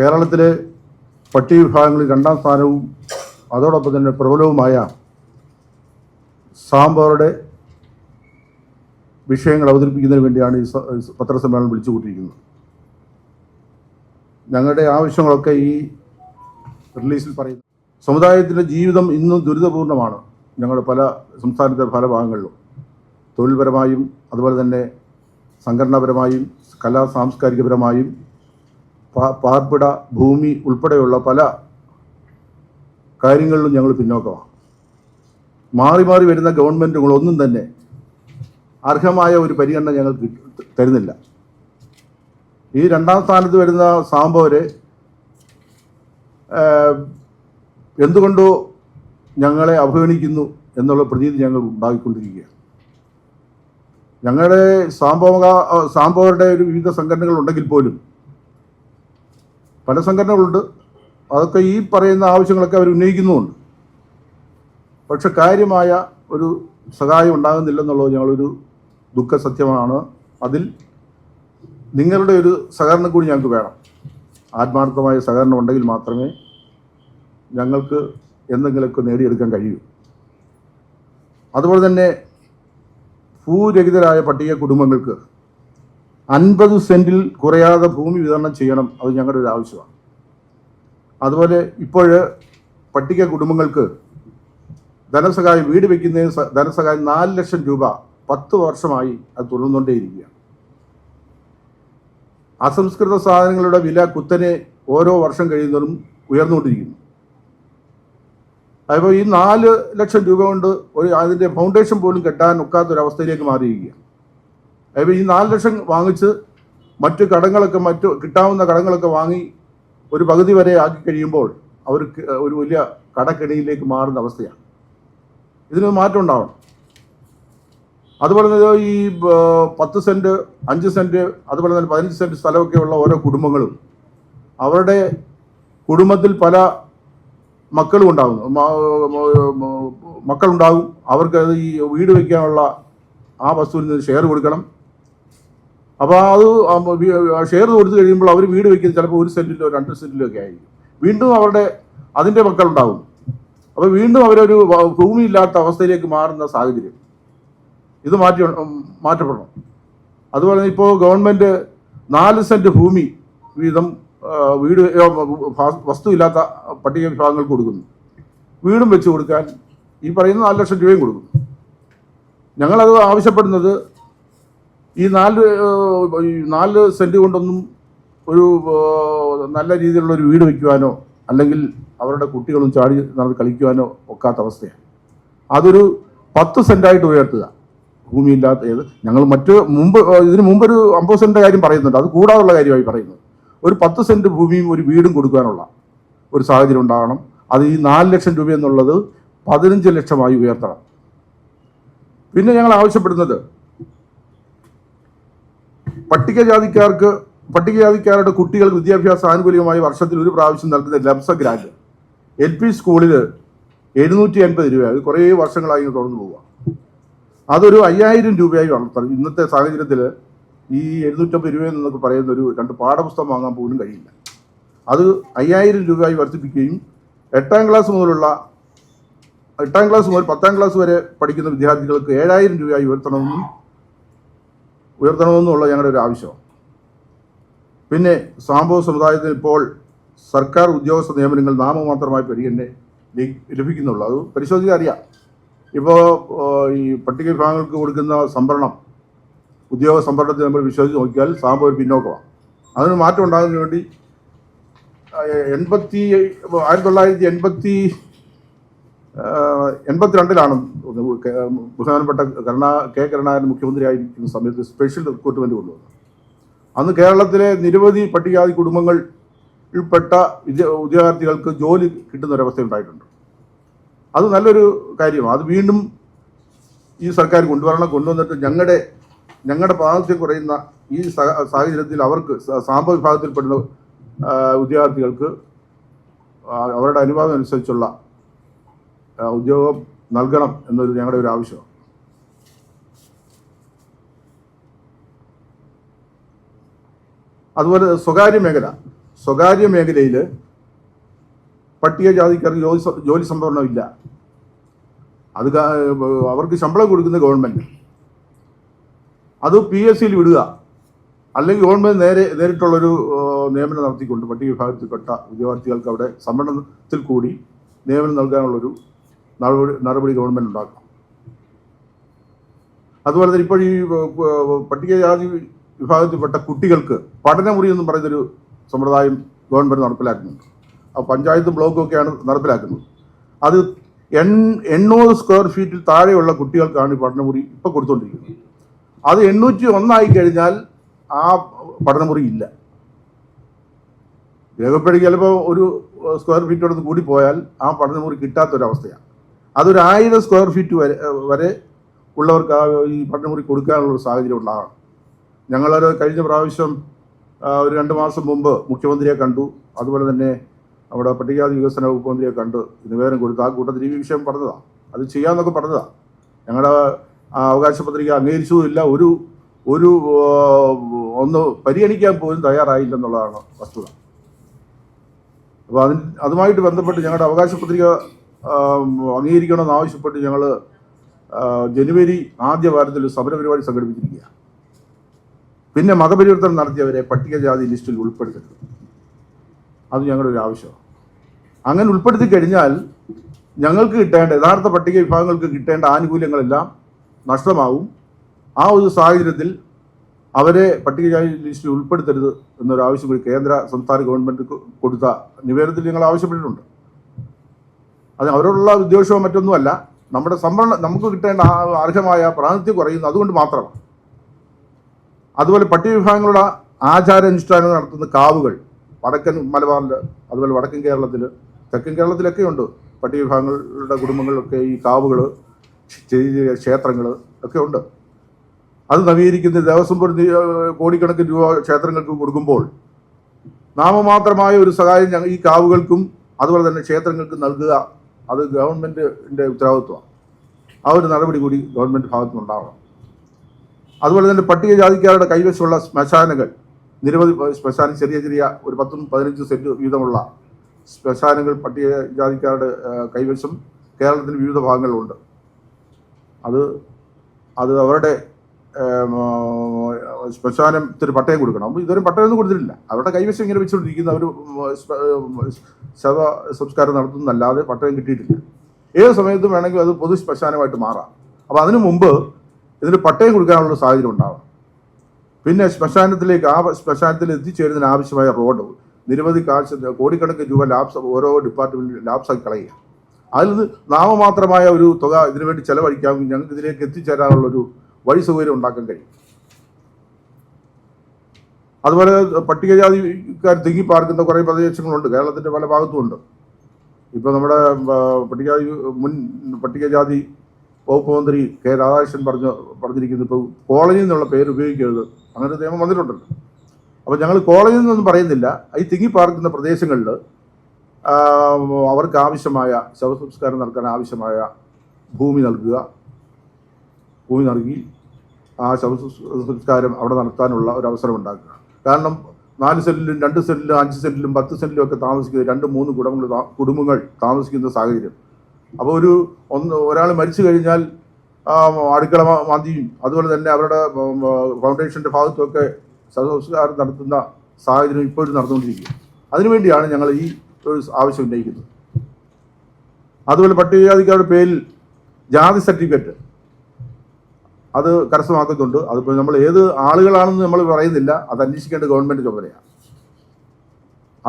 കേരളത്തിലെ പട്ടിക വിഭാഗങ്ങളിൽ രണ്ടാം സ്ഥാനവും അതോടൊപ്പം തന്നെ പ്രബലവുമായ സാമ്പാറുടെ വിഷയങ്ങൾ അവതരിപ്പിക്കുന്നതിന് വേണ്ടിയാണ് ഈ പത്രസമ്മേളനം വിളിച്ചു കൂട്ടിയിരിക്കുന്നത് ഞങ്ങളുടെ ആവശ്യങ്ങളൊക്കെ ഈ റിലീസിൽ പറയുന്നു. സമുദായത്തിന്റെ ജീവിതം ഇന്നും ദുരിതപൂർണമാണ് ഞങ്ങളുടെ പല സംസ്ഥാനത്തെ പല ഭാഗങ്ങളിലും. തൊഴിൽപരമായും അതുപോലെ തന്നെ സംഘടനാപരമായും കലാ സാംസ്കാരികപരമായും പാർപ്പിട ഭൂമി ഉൾപ്പെടെയുള്ള പല കാര്യങ്ങളിലും ഞങ്ങൾ പിന്നോക്കമാണ്. മാറി മാറി വരുന്ന ഗവൺമെന്റുകളൊന്നും തന്നെ അർഹമായ ഒരു പരിഗണന ഞങ്ങൾ തരുന്നില്ല. ഈ രണ്ടാം സ്ഥാനത്ത് വരുന്ന സാമ്പവര് ഏഹ്, എന്തുകൊണ്ടോ ഞങ്ങളെ അവഗണിക്കുന്നു എന്നുള്ള പ്രതീതി ഞങ്ങൾ ഉണ്ടാക്കിക്കൊണ്ടിരിക്കുകയാണ് ഞങ്ങളുടെ സാമ്പവക സാമ്പവരുടെ ഒരു വിവിധ സംഘടനകൾ ഉണ്ടെങ്കിൽ പോലും പല സംഘടനകളുണ്ട്. അതൊക്കെ ഈ പറയുന്ന ആവശ്യങ്ങളൊക്കെ അവർ ഉന്നയിക്കുന്നുമുണ്ട്. പക്ഷെ കാര്യമായ ഒരു സഹായം ഉണ്ടാകുന്നില്ലെന്നുള്ളത് ഞങ്ങളൊരു ദുഃഖ സത്യമാണ്. അതിൽ നിങ്ങളുടെ ഒരു സഹകരണം കൂടി ഞങ്ങൾക്ക് വേണം. ആത്മാർത്ഥമായ സഹകരണം ഉണ്ടെങ്കിൽ മാത്രമേ ഞങ്ങൾക്ക് എന്തെങ്കിലുമൊക്കെ നേടിയെടുക്കാൻ കഴിയൂ. അതുപോലെ തന്നെ ഭൂരഹിതരായ പട്ടിക കുടുംബങ്ങൾക്ക് അൻപത് സെന്റിൽ കുറയാതെ ഭൂമി വിതരണം ചെയ്യണം അത് ഞങ്ങളുടെ ഒരു ആവശ്യമാണ്. അതുപോലെ ഇപ്പോൾ പട്ടിക കുടുംബങ്ങൾക്ക് ധനസഹായം വീട് വയ്ക്കുന്നതിന് ധനസഹായം നാല് ലക്ഷം രൂപ പത്ത് വർഷമായി അത് തുടർന്നുകൊണ്ടേയിരിക്കുകയാണ്. അസംസ്കൃത സാധനങ്ങളുടെ വില കുത്തനെ ഓരോ വർഷം കഴിയുന്നതും ഉയർന്നുകൊണ്ടിരിക്കുന്നു. അപ്പോൾ ഈ നാല് ലക്ഷം രൂപ കൊണ്ട് ഒരു അതിന്റെ ഫൗണ്ടേഷൻ പോലും കെട്ടാൻ ഒക്കാത്തൊരവസ്ഥയിലേക്ക് മാറിയിരിക്കുകയാണ്. ഈ നാല് ലക്ഷം വാങ്ങിച്ച് മറ്റു കടങ്ങളൊക്കെ മറ്റു കിട്ടാവുന്ന കടങ്ങളൊക്കെ വാങ്ങി ഒരു പകുതി വരെ ആക്കി കഴിയുമ്പോൾ അവർക്ക് ഒരു വലിയ കടക്കെണിയിലേക്ക് മാറുന്ന അവസ്ഥയാണ്. ഇതിന് മാറ്റം ഉണ്ടാവണം. അതുപോലെ തന്നെ ഈ പത്ത് സെന്റ് അഞ്ച് സെന്റ് അതുപോലെ തന്നെ പതിനഞ്ച് സെന്റ് സ്ഥലമൊക്കെ ഉള്ള ഓരോ കുടുംബങ്ങളും അവരുടെ കുടുംബത്തിൽ പല മക്കളും ഉണ്ടാകും മക്കളുണ്ടാകും അവർക്ക് ഈ വീട് വയ്ക്കാനുള്ള ആ വസ്തുവിൽ നിന്ന് ഷെയർ കൊടുക്കണം. അപ്പോൾ അത് ഷെയർ കൊടുത്തു കഴിയുമ്പോൾ അവർ വീട് വയ്ക്കുന്നത് ചിലപ്പോൾ ഒരു സെന്റിലോ രണ്ട് സെന്റിലോ ഒക്കെ ആയിരിക്കും. വീണ്ടും അവരുടെ അതിന്റെ മക്കളുണ്ടാകും അപ്പോൾ വീണ്ടും അവരൊരു ഭൂമി ഭൂമിയില്ലാത്ത അവസ്ഥയിലേക്ക് മാറുന്ന സാഹചര്യം. ഇത് മാറ്റി മാറ്റപ്പെടണം. അതുപോലെ ഇപ്പോൾ ഗവൺമെന്റ് നാല് സെന്റ് ഭൂമി വീതം വീട് വസ്തുവില്ലാത്ത പട്ടിക വിഭാഗങ്ങൾക്ക് കൊടുക്കുന്നു. വീടും വെച്ച് കൊടുക്കാൻ ഈ പറയുന്ന നാല് ലക്ഷം രൂപയും കൊടുക്കുന്നു. ഞങ്ങളത് ആവശ്യപ്പെടുന്നത് ഈ നാല് നാല് സെന്റ് കൊണ്ടൊന്നും ഒരു നല്ല രീതിയിലുള്ള ഒരു വീട് വയ്ക്കുവാനോ അല്ലെങ്കിൽ അവരുടെ കുട്ടികളും ചാടി നടന്ന് കളിക്കുവാനോ ഒക്കാത്ത അവസ്ഥയാണ്. അതൊരു പത്ത് സെന്റായിട്ട് ഉയർത്തുക. ഭൂമിയില്ലാത്ത ഏത് ഞങ്ങൾ മറ്റ് മുമ്പ് ഇതിന് മുമ്പ് ഒരു അമ്പത് സെന്റ് കാര്യം പറയുന്നുണ്ട്. അത് കൂടാതുള്ള കാര്യമായി പറയുന്നത് ഒരു പത്ത് സെന്റ് ഭൂമിയും ഒരു വീടും കൊടുക്കാനുള്ള ഒരു സാഹചര്യം ഉണ്ടാകണം അത് ഈ നാല് ലക്ഷം രൂപ എന്നുള്ളത് പതിനഞ്ച് ലക്ഷമായി ഉയർത്തണം. പിന്നെ ഞങ്ങൾ ആവശ്യപ്പെടുന്നത് പട്ടികജാതിക്കാർക്ക് പട്ടികജാതിക്കാരുടെ കുട്ടികൾക്ക് വിദ്യാഭ്യാസ ആനുകൂല്യമായി വർഷത്തിൽ ഒരു പ്രാവശ്യം നൽകുന്ന ലംസ ഗ്രാൻഡ് എൽ പി സ്കൂളിൽ എഴുന്നൂറ്റി അൻപത് രൂപ. അത് കുറേ വർഷങ്ങളായി തുടർന്നു പോവുക. അതൊരു അയ്യായിരം രൂപയായി വളർത്തണം ഇന്നത്തെ സാഹചര്യത്തിൽ ഈ എഴുന്നൂറ്റമ്പത് രൂപ എന്നൊക്കെ പറയുന്ന ഒരു രണ്ട് പാഠപുസ്തകം വാങ്ങാൻ പോലും കഴിയില്ല. അത് അയ്യായിരം രൂപയായി വർദ്ധിപ്പിക്കുകയും എട്ടാം ക്ലാസ് മുതലുള്ള എട്ടാം ക്ലാസ് മുതൽ പത്താം ക്ലാസ് വരെ പഠിക്കുന്ന വിദ്യാർത്ഥികൾക്ക് ഏഴായിരം രൂപയായി ഉയർത്തണമെന്നും ഉയർത്തണമെന്നുള്ള ഞങ്ങളുടെ ഒരു ആവശ്യം. പിന്നെ സാമ്പവ സമുദായത്തിന് ഇപ്പോൾ സർക്കാർ ഉദ്യോഗസ്ഥ നിയമനങ്ങൾ നാമമാത്രമായി പരിഗണന ലഭിക്കുന്നുള്ളൂ. അത് പരിശോധിക്കാൻ അറിയാം. ഇപ്പോൾ ഈ പട്ടിക വിഭാഗങ്ങൾക്ക് കൊടുക്കുന്ന സംവരണം ഉദ്യോഗ സംവരണത്തിൽ നമ്മൾ വിശ്വസിച്ച് നോക്കിയാൽ സാമ്പ ഒരു പിന്നോക്കമാണ്. അതിന് മാറ്റം ഉണ്ടാകുന്നതിന് വേണ്ടി എൺപത്തി ആയിരത്തി തൊള്ളായിരത്തി എൺപത്തി എൺപത്തിരണ്ടിലാണ് ബഹുമാനപ്പെട്ട കരുണാ കെ കരുണാകരൻ മുഖ്യമന്ത്രിയായിരിക്കുന്ന സമയത്ത് സ്പെഷ്യൽ റിക്രൂട്ട്മെന്റ് കൊണ്ടുവന്നത്. അന്ന് കേരളത്തിലെ നിരവധി പട്ടികജാതി കുടുംബങ്ങൾ ഉൾപ്പെട്ട ഉദ്യോഗാർത്ഥികൾക്ക് ജോലി കിട്ടുന്ന ഒരവസ്ഥ ഉണ്ടായിട്ടുണ്ട്. അത് നല്ലൊരു കാര്യമാണ്. അത് വീണ്ടും ഈ സർക്കാർ കൊണ്ടുവരണം കൊണ്ടുവന്നിട്ട് ഞങ്ങളുടെ ഞങ്ങളുടെ പ്രാതിനിധ്യം കുറയുന്ന ഈ സഹ- സാഹചര്യത്തിൽ അവർക്ക് സാമ്പത്തിക സാമ്പ വിഭാഗത്തിൽപ്പെടുന്ന ഉദ്യോഗാർത്ഥികൾക്ക് അവരുടെ അനുവാദം അനുസരിച്ചുള്ള ഉദ്യോഗം നൽകണം എന്നൊരു ഞങ്ങളുടെ ഒരു ആവശ്യമാണ്. അതുപോലെ സ്വകാര്യ മേഖല. സ്വകാര്യ മേഖലയിൽ പട്ടികജാതിക്കാർക്ക് ജോലി ജോലി സംഭരണം ഇല്ല അത് അവർക്ക് ശമ്പളം കൊടുക്കുന്ന ഗവൺമെന്റ്. അത് പി എസ് സിയിൽ വിടുക. അല്ലെങ്കിൽ ഗവൺമെന്റ് നേരെ നേരിട്ടുള്ളൊരു നിയമനം നടത്തിക്കൊണ്ട് പട്ടിക വിഭാഗത്തിൽപ്പെട്ട ഉദ്യോഗാർത്ഥികൾക്ക് അവിടെ സംവരണത്തിൽ കൂടി നിയമനം നൽകാനുള്ളൊരു നടപടി നടപടി ഗവൺമെന്റ് ഉണ്ടാക്കും. അതുപോലെ തന്നെ ഇപ്പോൾ ഈ പട്ടികജാതി വിഭാഗത്തിൽപ്പെട്ട കുട്ടികൾക്ക് പഠനമുറി എന്ന് പറയുന്നൊരു സമ്പ്രദായം ഗവൺമെന്റ് നടപ്പിലാക്കുന്നുണ്ട്. ആ പഞ്ചായത്തും ബ്ലോക്കും ഒക്കെയാണ് നടപ്പിലാക്കുന്നത്. അത് എൺ എണ്ണൂറ് സ്ക്വയർ ഫീറ്റിൽ താഴെയുള്ള കുട്ടികൾക്കാണ് ഈ പഠനമുറി ഇപ്പോൾ കൊടുത്തുകൊണ്ടിരിക്കുന്നത്. അത് എണ്ണൂറ്റി ഒന്നായി കഴിഞ്ഞാൽ ആ പഠനമുറി ഇല്ല. രേഖപ്പെടുത്തി ചിലപ്പോൾ ഒരു സ്ക്വയർ ഫീറ്റ് അടുത്ത് കൂടി പോയാൽ ആ പഠനമുറി കിട്ടാത്തൊരവസ്ഥയാണ്. അതൊരു ആയിരം സ്ക്വയർ ഫീറ്റ് വരെ വരെ ഉള്ളവർക്ക് ആ ഈ പഠനമുറി കൊടുക്കാനുള്ള ഒരു സാഹചര്യം ഉണ്ടാകണം ഞങ്ങളൊരു കഴിഞ്ഞ പ്രാവശ്യം ഒരു രണ്ട് മാസം മുമ്പ് മുഖ്യമന്ത്രിയെ കണ്ടു. അതുപോലെ തന്നെ അവിടെ പട്ടികജാതി വികസന വകുപ്പ് മന്ത്രിയെ കണ്ട് നിവേദനം കൊടുത്തു. ആ കൂട്ടത്തിൽ ഈ വിഷയം പറഞ്ഞതാണ് അത് ചെയ്യാമെന്നൊക്കെ പറഞ്ഞതാണ് ഞങ്ങളുടെ അവകാശ പത്രിക അംഗീകരിച്ചതുമില്ല. ഒരു ഒരു ഒന്ന് പരിഗണിക്കാൻ പോലും തയ്യാറായില്ലെന്നുള്ളതാണ് വസ്തുത. അപ്പോൾ അതിന് അതുമായിട്ട് ബന്ധപ്പെട്ട് ഞങ്ങളുടെ അവകാശ പത്രിക അംഗീകരിക്കണമെന്ന് ആവശ്യപ്പെട്ട് ഞങ്ങൾ ജനുവരി ആദ്യ വാരത്തിൽ സമരപരിപാടി സമര പരിപാടി സംഘടിപ്പിച്ചിരിക്കുകയാണ്. പിന്നെ മതപരിവർത്തനം നടത്തിയവരെ പട്ടികജാതി ലിസ്റ്റിൽ ഉൾപ്പെടുത്തരുത്. അത് ഞങ്ങളുടെ ഒരു ആവശ്യമാണ്. അങ്ങനെ ഉൾപ്പെടുത്തി കഴിഞ്ഞാൽ ഞങ്ങൾക്ക് കിട്ടേണ്ട യഥാർത്ഥ പട്ടിക വിഭാഗങ്ങൾക്ക് കിട്ടേണ്ട ആനുകൂല്യങ്ങളെല്ലാം നഷ്ടമാവും. ആ ഒരു സാഹചര്യത്തിൽ അവരെ പട്ടികജാതി ലിസ്റ്റിൽ ഉൾപ്പെടുത്തരുത് എന്നൊരു ആവശ്യം കൂടി കേന്ദ്ര സംസ്ഥാന ഗവൺമെന്റ് കൊ- കൊടുത്ത നിവേദനത്തിൽ ഞങ്ങൾ ആവശ്യപ്പെട്ടിട്ടുണ്ട്. അത് അവരോടുള്ള വിദ്വേഷമോ മറ്റൊന്നുമല്ല നമ്മുടെ സംവരണം നമുക്ക് കിട്ടേണ്ട ആ അർഹമായ പ്രാതിനിധ്യം കുറയുന്നു അതുകൊണ്ട് മാത്രമാണ്. അതുപോലെ പട്ടിക വിഭാഗങ്ങളുടെ ആചാരാനുഷ്ഠാനങ്ങൾ നടത്തുന്ന കാവുകൾ വടക്കൻ മലബാറിൽ അതുപോലെ വടക്കൻ കേരളത്തിൽ തെക്കൻ കേരളത്തിലൊക്കെ ഉണ്ട്. പട്ടിക വിഭാഗങ്ങളുടെ കുടുംബങ്ങളിലൊക്കെ ഈ കാവുകൾ ചെറിയ ചെറിയ ക്ഷേത്രങ്ങൾ ഒക്കെ ഉണ്ട്. അത് നവീകരിക്കുന്ന ദേവസ്വം ബോർഡ് കോടിക്കണക്കിന് രൂപ ക്ഷേത്രങ്ങൾക്ക് കൊടുക്കുമ്പോൾ നാമമാത്രമായ ഒരു സഹായം ഞങ്ങൾ ഈ കാവുകൾക്കും അതുപോലെ തന്നെ ക്ഷേത്രങ്ങൾക്കും നൽകുക അത് ഗവൺമെന്റിന്റെ ഉത്തരവാദിത്വമാണ്. ആ ഒരു നടപടി കൂടി ഗവൺമെന്റ് ഭാഗത്തു നിന്നുണ്ടാവണം അതുപോലെ തന്നെ പട്ടികജാതിക്കാരുടെ കൈവശമുള്ള ശ്മശാനകൾ നിരവധി ശ്മശാനം ചെറിയ ചെറിയ ഒരു പത്തും പതിനഞ്ചും സെന്റ് വീതമുള്ള ശ്മശാനങ്ങൾ പട്ടികജാതിക്കാരുടെ കൈവശം കേരളത്തിന് വിവിധ ഭാഗങ്ങളിലുണ്ട്. അത് അത് അവരുടെ ശ്മശാനത്തിന് പട്ടയം കൊടുക്കണം. അപ്പോൾ ഇതുവരെ പട്ടയമൊന്നും കൊടുത്തിട്ടില്ല. അവരുടെ കൈവശം ഇങ്ങനെ വെച്ചുകൊണ്ടിരിക്കുന്ന. അവർ ശവ സംസ്കാരം നടത്തുന്നല്ലാതെ പട്ടയം കിട്ടിയിട്ടില്ല. ഏത് സമയത്തും വേണമെങ്കിൽ അത് പൊതു ശ്മശാനമായിട്ട് മാറാം. അപ്പോൾ അതിനു മുമ്പ് ഇതിന് പട്ടയം കൊടുക്കാനുള്ള സാഹചര്യം ഉണ്ടാവണം. പിന്നെ ശ്മശാനത്തിലേക്ക് ആ ശ്മശാനത്തിൽ എത്തിച്ചേരുന്നതിന് ആവശ്യമായ റോഡ് നിരവധി കാശ് കോടിക്കണക്കിന് രൂപ ലാബ്സ് ഓരോ ഡിപ്പാർട്ട്മെന്റിൽ ലാബ്സാക്കി കളയുക. അതിൽ നിന്ന് നാമമാത്രമായ ഒരു തുക ഇതിനുവേണ്ടി ചെലവഴിക്കാമെങ്കിൽ ഞങ്ങൾക്ക് ഇതിലേക്ക് എത്തിച്ചേരാനുള്ള ഒരു വഴി സൗകര്യം ഉണ്ടാക്കാൻ കഴിയും. അതുപോലെ പട്ടികജാതിക്കാർ തിങ്ങി പാർക്കുന്ന കുറേ പ്രദേശങ്ങളുണ്ട്. കേരളത്തിന്റെ പല ഭാഗത്തുമുണ്ട് ഇപ്പോൾ നമ്മുടെ പട്ടികജാതി മുൻ പട്ടികജാതി വകുപ്പ് മന്ത്രി കെ രാധാകൃഷ്ണൻ പറഞ്ഞു പറഞ്ഞിരിക്കുന്നത് ഇപ്പോൾ കോളനി എന്നുള്ള പേര് ഉപയോഗിക്കരുത്. അങ്ങനെ നിയമം വന്നിട്ടുണ്ടല്ലോ അപ്പോൾ ഞങ്ങൾ കോളനി എന്നൊന്നും പറയുന്നില്ല. ഈ തിങ്ങി പാർക്കുന്ന പ്രദേശങ്ങളിൽ അവർക്ക് ആവശ്യമായ ശവസംസ്കാരം നടക്കാൻ ആവശ്യമായ ഭൂമി നൽകുക. ഭൂമി നൽകി ആ ശവസംസ്കാരം അവിടെ നടത്താനുള്ള ഒരു അവസരം ഉണ്ടാക്കുക. കാരണം നാല് സെല്ലിലും രണ്ട് സെല്ലിലും അഞ്ച് സെല്ലിലും പത്ത് സെല്ലിലും ഒക്കെ താമസിക്കുന്ന രണ്ട് മൂന്ന് കുടുംബങ്ങൾ കുടുംബങ്ങൾ താമസിക്കുന്ന സാഹചര്യം. അപ്പോൾ ഒരു ഒന്ന് ഒരാൾ മരിച്ചു കഴിഞ്ഞാൽ അടുക്കള മാന്തിയും. അതുപോലെ തന്നെ അവരുടെ ഫൗണ്ടേഷന്റെ ഭാഗത്തുമൊക്കെ ശവസംസ്കാരം നടത്തുന്ന സാഹചര്യം ഇപ്പോഴും നടന്നുകൊണ്ടിരിക്കുക അതിനുവേണ്ടിയാണ് ഞങ്ങൾ ഈ ഒരു ആവശ്യം ഉന്നയിക്കുന്നത്. അതുപോലെ പട്ടികജാതിക്കാരുടെ പേരിൽ ജാതി സർട്ടിഫിക്കറ്റ് അത് കരസ്ഥമാക്കുന്നുണ്ട്. അതിപ്പോൾ നമ്മൾ ഏത് ആളുകളാണെന്ന് നമ്മൾ പറയുന്നില്ല. അത് അന്വേഷിക്കേണ്ട ഗവൺമെന്റ് ചുമതലയാണ്.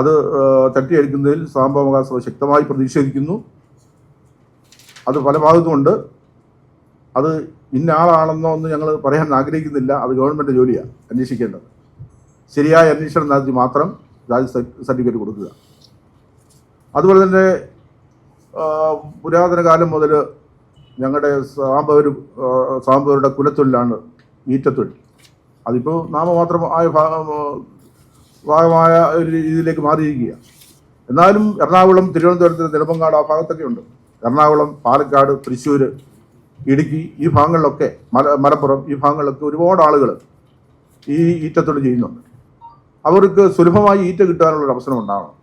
അത് തട്ടിയെടുക്കുന്നതിൽ സാമ്പവകാശ ശക്തമായി പ്രതിഷേധിക്കുന്നു. അത് പല ഭാഗത്തുമുണ്ട് അത് ഇന്ന ആളാണെന്നോ എന്ന് ഞങ്ങൾ പറയാൻ ആഗ്രഹിക്കുന്നില്ല. അത് ഗവൺമെന്റ് ജോലിയാണ് അന്വേഷിക്കേണ്ടത്. ശരിയായ അന്വേഷണം നടത്തി മാത്രം ജാതി സർട്ടിഫിക്കറ്റ് കൊടുക്കുക. അതുപോലെ തന്നെ പുരാതന കാലം മുതൽ ഞങ്ങളുടെ സാമ്പവരും സാമ്പവരുടെ കുലത്തൊഴിലാണ് ഈറ്റത്തൊഴിൽ. അതിപ്പോൾ നാമമാത്രമായ ഭാഗം ഭാഗമായ ഒരു രീതിയിലേക്ക് മാറിയിരിക്കുക എന്നാലും എറണാകുളം തിരുവനന്തപുരത്ത് നിലമ്പങ്ങാട് ആ ഭാഗത്തൊക്കെ ഉണ്ട്. എറണാകുളം പാലക്കാട് തൃശ്ശൂർ ഇടുക്കി ഈ ഭാഗങ്ങളിലൊക്കെ മല മലപ്പുറം ഈ ഭാഗങ്ങളിലൊക്കെ ഒരുപാട് ആളുകൾ ഈ ഈറ്റത്തൊഴിൽ ചെയ്യുന്നുണ്ട്. അവർക്ക് സുലഭമായി ഈറ്റ കിട്ടാനുള്ളൊരു അവസരം ഉണ്ടാവണം.